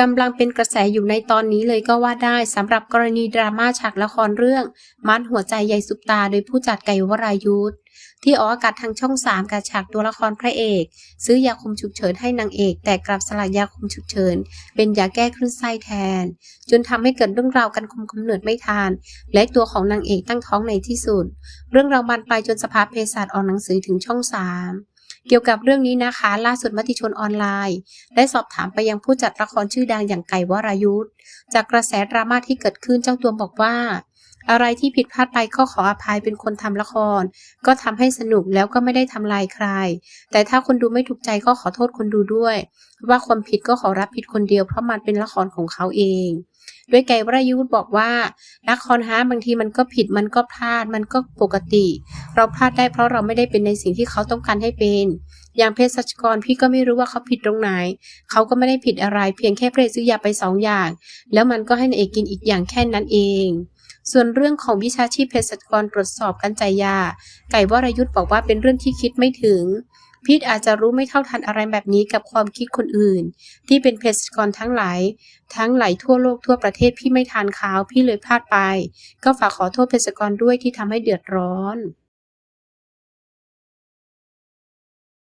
กำลังเป็นกระแสอยู่ในตอนนี้เลยก็ว่าได้สำหรับกรณีดราม่าฉากละครเรื่องมัดหัวใจใยสุปตาโดยผู้จัดไก่วรายุทธที่ออกอากาศทางช่อง 3กับฉากตัวละครพระเอก ซื้อยาคุมฉุกเฉินให้นางเอก แต่กลับสลัดยาคุมฉุกเฉิน เป็นยาแก้คลื่นไส้แทน จนทำให้เกิดเรื่องราวการคุมกำเนิดไม่ทันและตัวของนางเอกตั้งท้องในที่สุด เรื่องราวบานปลายจนสภาเภสัชออกหนังสือถึงช่อง 3 เกี่ยวกับเรื่องนี้นะคะ ล่าสุดมติชนออนไลน์ ได้สอบถามไปยังผู้จัดละครชื่อดังอย่างไก่วรายุทธจากกระแสดราม่าที่เกิดขึ้นเจ้าตัวบอกว่า อะไรที่ผิดพลาดไปก็ขออภัยเป็นคนทำละคร ก็ทำให้สนุกแล้วก็ไม่ได้ทำลายใคร แต่ถ้าคนดูไม่ถูกใจก็ขอโทษคนดูด้วย ว่าความผิดก็ขอรับผิดคนเดียวเพราะมันเป็นละครของเขาเองด้วยไก่วรยุทธ์บอกว่าละครฮะบางทีมันก็ผิดมันก็พลาดมันก็ปกติ เราพลาดได้เพราะเราไม่ได้เป็นในสิ่งที่เขาต้องการให้เป็น อย่างเภสัชกรพี่ก็ไม่รู้ว่าเขาผิดตรงไหน เขาก็ไม่ได้ผิดอะไร เพียงแค่เพลซื้อยาไปสองอย่าง แล้วมันก็ให้นายเอกกินอีกอย่างแค่นั้นเอง ส่วนเรื่องของวิชาชีพเภสัชกรตรวจสอบการจ่ายยา ไก่วรยุทธ์บอกว่าเป็นเรื่องที่คิดไม่ถึงพีทอาจจะรู้ไม่เท่าทันอะไรแบบนี้กับความคิดคนอื่น ที่เป็นเภสัชกรทั้งหลาย ทั้งหลายทั่วโลกทั่วประเทศพี่ไม่ทานขาวพี่เลยพลาดไป ก็ฝากขอโทษเภสัชกรด้วยที่ทำให้เดือดร้อน